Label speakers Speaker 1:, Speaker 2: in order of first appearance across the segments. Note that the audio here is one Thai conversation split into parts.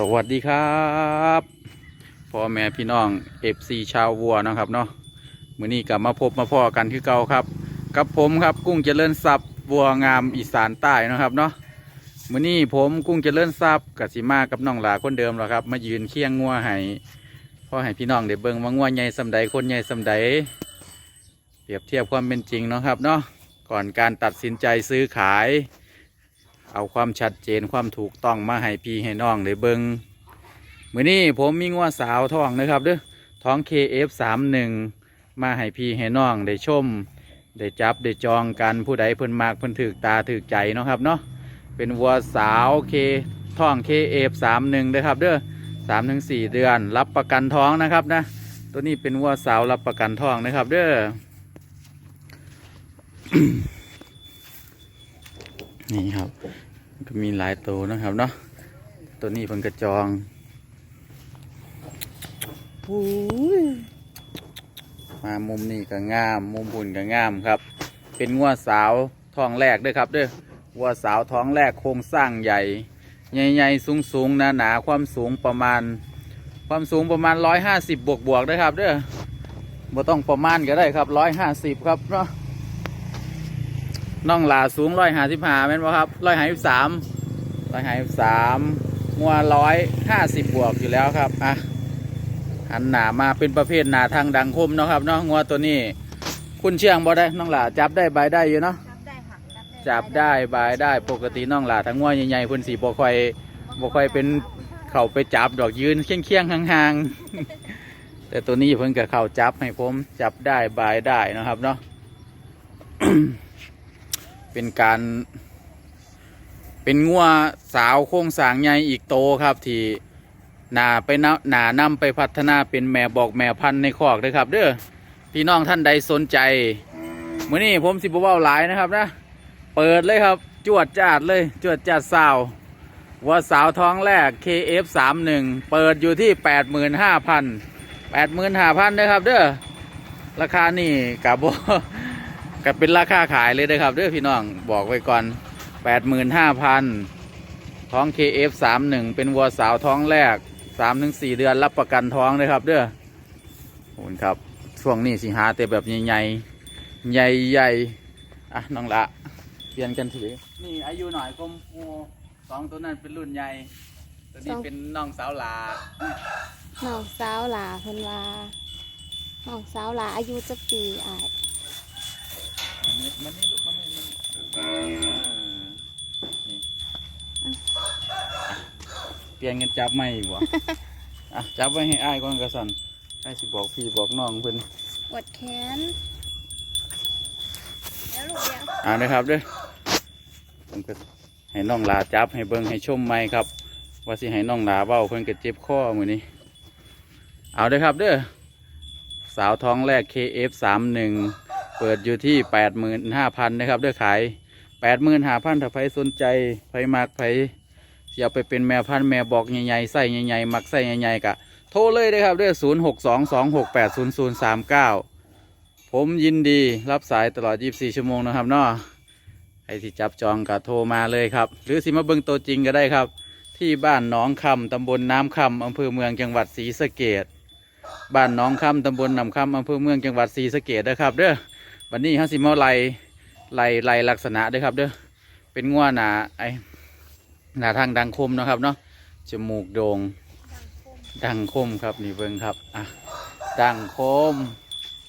Speaker 1: สวัสดีครับพ่อแม่พี่น้องเอฟซีชาววัวนะครับเนาะมื้อนี้กลับมาพบมาพ่อกันคือเก่าครับ กับผมครับกุ้งเจริญทรัพย์วัวงามอีสานใต้นะครับเนาะมื้อนี้ผมกุ้งเจริญทรัพย์กับสิมากับน้องหลาคนเดิมแล้วครับ มายืนเคียงงัวให้พ่อให้พี่น้องได้เบิ่งว่างัวใหญ่สำใดคนใหญ่สำใดเปรียบเทียบความเป็นจริงเนาะครับเนาะก่อนการตัดสินใจซื้อขาย เอาความชัดเจนความถูกต้องมาให้พี่ให้น้องได้เบิงมือนี้ผมมีงัวสาวท้องนะครับเด้อท้อง KF31 มาให้พี่ให้น้องได้ชม ได้จับได้จองกันผู้ใดเพิ่นมากเพิ่นถึกตาถึกใจเนาะครับเนาะเป็นวัวสาวเคท้อง KF31 เด้อครับเด้อสามถึงสี่เดือน รับประกันท้องนะครับนะ ตัวนี้เป็นวัวสาวรับประกันท้องนะครับ เด้อนี่ครับ ก็มีหลายตัวนะครับเนาะตัวนี้เป็นกระจองอุ้ยมามุมนี้ก็งาม มุมบุญก็งามครับ เป็นงัวสาวท้องแรกด้วยครับเด้อวัวสาวท้องแรกโครงสร้างใหญ่ ใหญ่ๆสูงๆหนาหนาๆความสูงประมาณ ความสูงประมาณร้อยห้าสิบบวกบวกๆด้วยครับเด้อบ่ต้องประมาณก็ได้ครับร้อยห้าสิบครับเนาะ น้องหลาสูงร้อยห้าสิบห้าแม่นบ่ครับร้อยห้าสิบสามร้อยห้าสิบสามงัวร้อยห้าสิบบวกอยู่แล้วครับอะหันหนามาเป็นประเภทหนาทางดังคมเนาะครับเนาะงัวตัวนี้ คุณเชียงบ่ได้น้องหลาจับได้ใบได้อยู่เนาะ
Speaker 2: จับได้ค่ะ
Speaker 1: จับได้บายได้ปกติน้องหลาทั้งงัวใหญ่ๆเพิ่นสีบ่ค่อยบ่ค่อยเป็นเข้าไปจับดอกยืนเคียงๆห่างๆ แต่ตัวนี้เพิ่นก็เข้าจับให้ผมจับได้บายได้นะครับเนาะ เป็นการ เป็นงัวสาวโค้งสางใหญ่อีกโตครับ ที่หนาไปนหนานำไปพัฒนาเป็นแม่บอกแม่พันธุ์ในคอกเลยครับ เด้อพี่น้องท่านใดสนใจมื้อนี้ผมสิบเว้าหลายนะครับนะ เปิดเลยครับ จวดจาดเลย จวดจาดสาววัวสาวท้องแรก KF31 เปิดอยู่ที่ 85,000 85,000นะครับ เด้อราคานี่กับโบ ก็เป็นราคาขายเลยนะครับเด้อพี่น้องบอกไว้ก่อน85,000ท้อง KF31 เป็นวัวสาวท้องแรก3-4เดือนรับประกันท้องเลยครับ เด้อขอบคุณครับช่วงนี้สิหาแต่แบบใหญ่ๆใหญ่ๆอะน้องละเปลี่ยนกันถือนี่อายุหน่อยกลมโอสองตัวนั้นเป็นรุ่นใหญ่ตัวนี้
Speaker 2: สอง
Speaker 1: เป็นน้องสาวหลา
Speaker 2: น้องสาวหลาเพิ่นว่าน้องสาวหลาอายุจักปีอ้าย
Speaker 1: มั นนี่มันนี่ลูกมันนี่มันเออนี่อะเปลี่ยนกันจับไม่บ่อะจับไว้ให้อ้ายก่อนกระสันอ้ายสิบอกพี่บอกน้องเพิ่น
Speaker 2: กดแขนเดี๋ยวลูกเดี๋ยว
Speaker 1: อ่านะครับเด้อผมก็ให้น้องหลาจับให้เบิ่งให้ชมไหมครับ ว่าสิให้น้องหลาเบ้าเพิ่นก็เจ็บคอมือนี้ เอาเด้อครับเด้อสาวท้องแรก KF31 เปิดอยู่ที่85,000นห้าพันนะครับเด้อขาย85,000ถ้าใครสนใจใครมักใครสิเอาไปเป็นแม่พันธุ์แม่บอกใหญ่ๆไส้ใหญ่ๆมักไส้ใหญ่ๆกะโทรเลยเด้อครับเด้อ0622680039ผมยินดีรับสายตลอด 24 ชั่วโมงนะครับเนาะใครที่จับจองก็โทรมาเลยครับ หรือสิมาเบิ่งตัวจริงก็ได้ครับ ที่บ้านหนองคำตำบลน้ำคำอำเภอเมืองจังหวัดศรีสะเกดบ้านหนองคำตำบลน้ำคำอำเภอเมืองจังหวัดศรีสะเกดนะครับเด้อ วันนี้ฮัสิมาไล่ไล่ไล่ลักษณะด้อครับเด้อเป็นง่วหนาไอหนาทางดังคมนะครับเนาะจมูกโดง่งดังคมครับนี่เบิ่งครับอะดังคม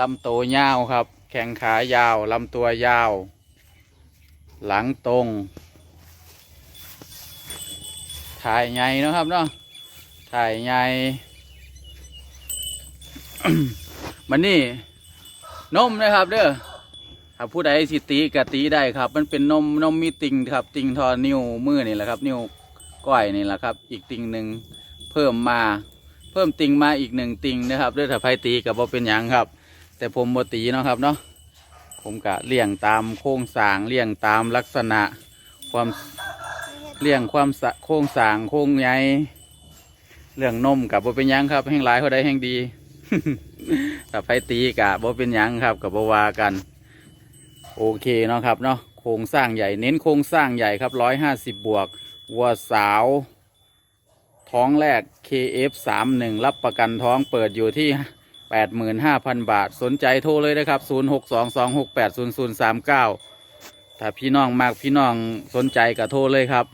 Speaker 1: ลำตัวยาวครับ แข้งขายาวลำตัวยาว หลังตรงถ่ายใหญ่นะครับเนาะถ่ายใหญ่มันนี่ นมนะครับเด้อถ้าผู้ใดสิตีกะตีได้ครับ มันเป็นนมนมมีติงครับ ติ่งทอนิ้วมือนี่แหละครับ นิ้วก้อยนี่แหละครับ อีกติ่งหนึ่งเพิ่มมา เพิ่มติ่งมาอีกหนึ่งติ่งนะครับเด้อถ้าไผตีกับบ่เป็นหยังครับ แต่ผมบ่ตีเนาะครับเนาะผมกะเลี้ยงตามโครงสร้างเลี้ยงตามลักษณะความเลี้ยงความสะโครงสร้างโครงใหญ่เรื่องนมกับบ่เป็นหยังครับแห่งหลายเขาได้แห่งดี ถ้าไผตีกะบ่เป็นหยังครับกับบ่วากัน โอเคเนาะครับเนาะโครงสร้างใหญ่เน้นโครงสร้างใหญ่ครับร้อยห้าสิบบวกวัวสาว ท้องแรก KF31 รับประกันท้องเปิดอยู่ที่ 85,000 บาท สนใจโทรเลยนะครับ 0622680039 ถ้าพี่น้องมากพี่น้องสนใจก็โทรเลยครับ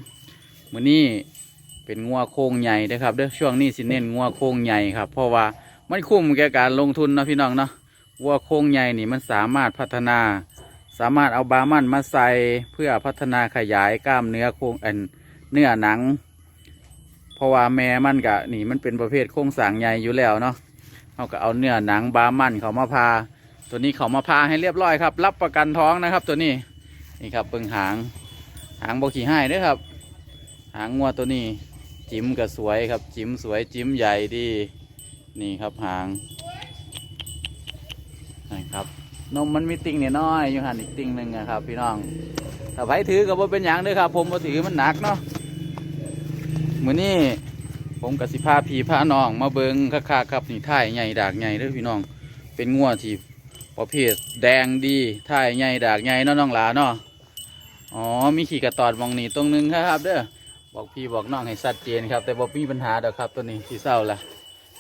Speaker 1: มื้อนี้เป็นงัวโค้งใหญ่นะครับเด้อช่วงนี้สิเน้นงัวโค้งใหญ่ครับ เพราะว่า มันคุ้มแก่การลงทุนนะพี่น้องเนาะวัวโค้งใหญ่นี่มันสามารถพัฒนา สามารถเอาบามันมาใส่เพื่อพัฒนาขยายกล้ามเนื้อโครงอันเนื้อหนัง เพราะว่าแม่มันกะนี่มันเป็นประเภทโครงสร้างใหญ่อยู่แล้วเนาะเขาก็เอาเนื้อหนังบามันเขามาพา ตัวนี้เขามาพาให้เรียบร้อยครับ รับประกันท้องนะครับ ตัวนี้นี่ครับเปิงหางหางบกขี่ให้ด้วยครับ หางงัวตัวนี้ จิ้มก็สวยครับ จิ้มสวยจิ้มใหญ่ดี นี่ครับหางนี่ครับ นมมันมีติ่งเนี่ยน้อยอยู่หันอีกติ่งหนึ่งอะครับ พี่น้องถ้าไผถือก็บ่เป็นหยังเด้อครับ ผมบ่ถือมันหนักเนาะมื้อนี้ผมกับสิพาพีพาน้อง มาเบิงคักๆครับนี่ท่ายใหญ่ดากใหญ่เด้อพี่น้อง เป็นงัวที่ประเภทแดงดีท่ายใหญ่ดากใหญ่เนาะน้องหลาเนาะอ๋อมีขี่กระตอดมองนี่ตรงหนึงครับ เด้อบอกพี่บอกน้องให้ชัดเจนครับ แต่บ่มีปัญหาเด้อครับ ตัวนี้ที่เศร้าละ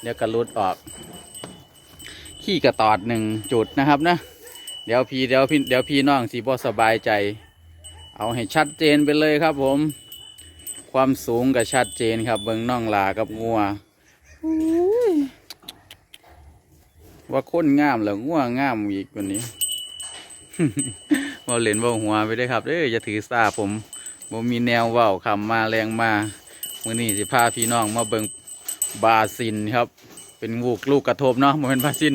Speaker 1: เดี๋ยวกระลุดออก ขี้กระตอดหนึ่งจุดนะครับนะ เดี๋ยวพี่เดี๋ยวพี่เดี๋ยวพี่น้องสีบอสบายใจ เอาให้ชัดเจนไปเลยครับผม ความสูงก็ชัดเจนครับเบิ้งน่องลากับงัวอุ้ยว่าค้นงามแล้วงัวงามอีกกว่านี้ว่าเล่นว่าหัวไปได้อครับเด้ออย่าถือซาผมผมมีแนวเว้าคำมาแรงมามื่อนี้สิพาพี่น้องมาเบิง บาซินครับ เป็นวูกลูกกระทบเนาะโมเป็นบาซิน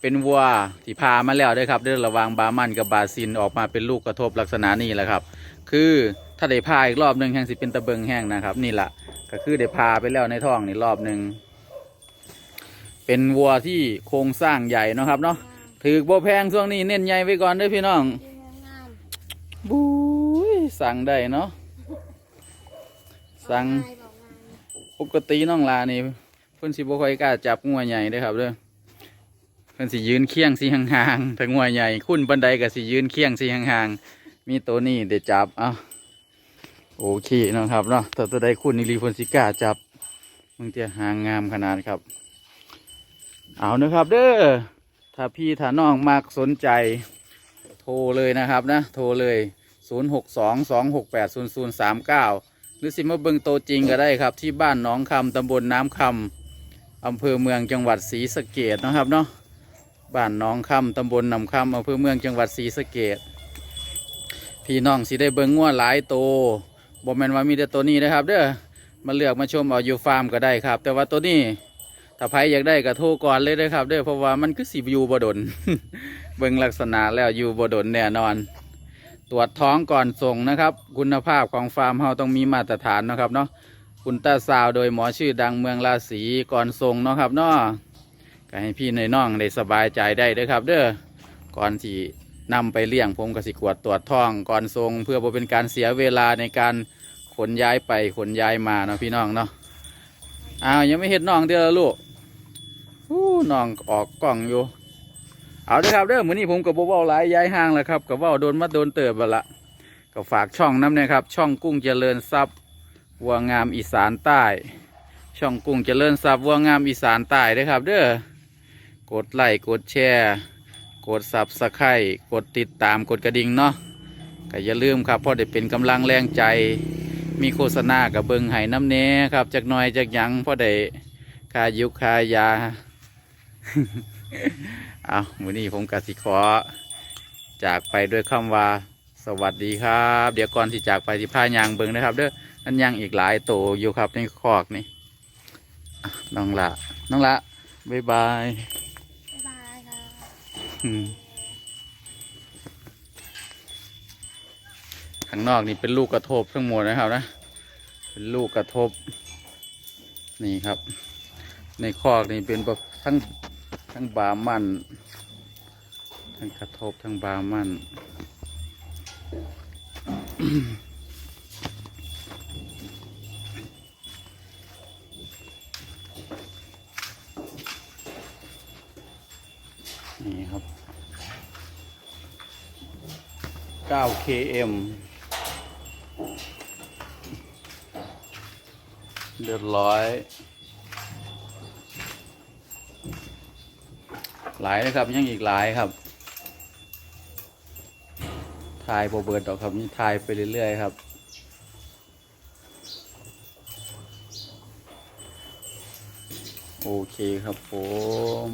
Speaker 1: เป็นวัวที่พามาแล้วเด้วยครับเด้อระหวางบามันกับบาซินออกมาเป็นลูกกระทบลักษณะนี้แหละครับ คือถ้าได้พาอีกรอบหนึ่งแห้งสิเป็นตะเบิงแห้งนะครับ นี่แหละก็คือได้พาไปแล้วในท้องนี่รอบหนึ่งเป็นวัวที่โครงสร้างใหญ่เนาะครับเนาะถือโบแพงช่วงนี้เน้นใหญ่ไว้ก่อนเด้อพี่น้อง
Speaker 2: งาม
Speaker 1: บุ้ยสั่งได้เนาะสั่ง
Speaker 2: บอกงาม
Speaker 1: ปกติน้องลานี่เพิ่นสิบ่ค่อยกล้าจับงัวใหญ่เด้ครับเด้อเพิ่นสิยืนเคียงสิห่างๆถ้างัวใหญ่คุ้นบันไดก็สิยืนเคียงสิห่างๆมีตัวนี้ได้จับเอ้าโอเคนะครับเนาะถ้าตัวใดคุ้นนี่รีเพิ่นสิกล้าจับมึงจะหางงามขนาดครับ เอานะครับเด้อถ้าพี่ถ้าน้องมากสนใจโทรเลยนะครับนะ โทรเลย 0622680039 รือสิมาเบิงโตจริงก็ได้ครับ ที่บ้านหนองคำตำบลน้ำคำอำเภอเมืองจังหวัดศรีสะเกดนะครับเนาะบ้านหนองคำตำบลน้ำคำอำเภอเมืองจังหวัดศรีสะเกดพี่น้องสิได้เบิงงัวหลายโตบ่แมนว่ามีแต่ตัวนี้นะครับ เด้อมาเลือกมาชมเอาอยู่ฟาร์มก็ได้ครับ แต่ว่าตัวนี้ถ้าใครอยากได้ก็โทรก่อนเลยนะครับเด้อเพราะว่ามันคือสิอยู่บดนเบิงลักษณะแล้วอยู่บดนแน่นอน ตรวจท้องก่อนส่งนะครับ คุณภาพของฟาร์มเฮาต้องมีมาตรฐานนะครับเนาะคุณตาซาวโดยหมอชื่อดังเมืองราศีก่อนส่งเนาะครับเนาะก็ให้พี่ในน้องได้สบายใจได้เด้อครับ เด้อก่อนที่นำไปเลี้ยงผมก็สิกวดตรวจท้องก่อนส่งเพื่อบ่เป็นการเสียเวลาในการขนย้ายไปขนย้ายมาเนาะพี่น้องเนาะอ้าวยังไม่เห็นน้องเด้อลูกอู้น้องออกกล้องอยู่ เอาเด้อครับเด้อมื้อนี้ผมกับบ่เว้าหลายย้ายห้างแล้วครับกับเว้าโดนมาโดนเติบบัดละ ก็ฝากช่องน้ำนะครับ ช่องกุ้งเจริญทรัพย์วัวงามอีสานใต้ ช่องกุ้งเจริญทรัพย์วัวงามอีสานใต้เด้อครับ เด้อกดไลค์กดแชร์กดซับสไครต์กดติดตามกดกระดิ่งเนาะก็อย่าลืมครับเพราะได้เป็นกำลังแรงใจมีโฆษณากับเบิงไห้น้ำเน้ครับจากน้อยจากยังเพราะได้คายุคคายา เอามือนี้ผมกสิขอ จากไปด้วยคำว่า สวัสดีครับ เดี๋ยวก่อนที่จากไปที่ผ้ายางเบิงนะครับ เด้ออันยังอีกหลายโตอยู่ครับในคอกนี่อะน้องละน้องละบ๊ายบาย
Speaker 2: บ๊ายบายค่ะ
Speaker 1: อืมข้างนอกนี่เป็นลูกกระทบทั้งหมดนะครับนะ เป็นลูกกระทบ นี่ครับ ในคอกนี่เป็นประทั้ง ทั้งบามัน ทั้งกระทบทั้งบามัน นี่ครับ 9 km เรียบร้อย หลายนะครับยังอีกหลายครับทายโบเบิร์ดดอกครับนี่ทายไปเรื่อยๆครับโอเคครับผม